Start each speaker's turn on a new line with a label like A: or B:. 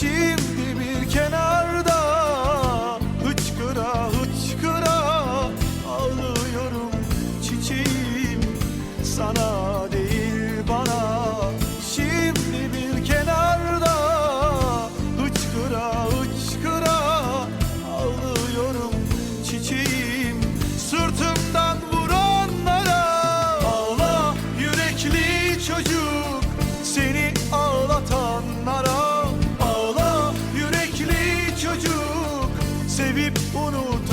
A: Şimdi bir kenarda. Hıçkıra hıçkıra Ağlıyorum çiçeğim. Sana değil bana. Şimdi bir kenarda. Hıçkıra hıçkıra Ağlıyorum çiçeğim. Sırtımdan vuranlara Ağla yürekli çocuk. sevip unut.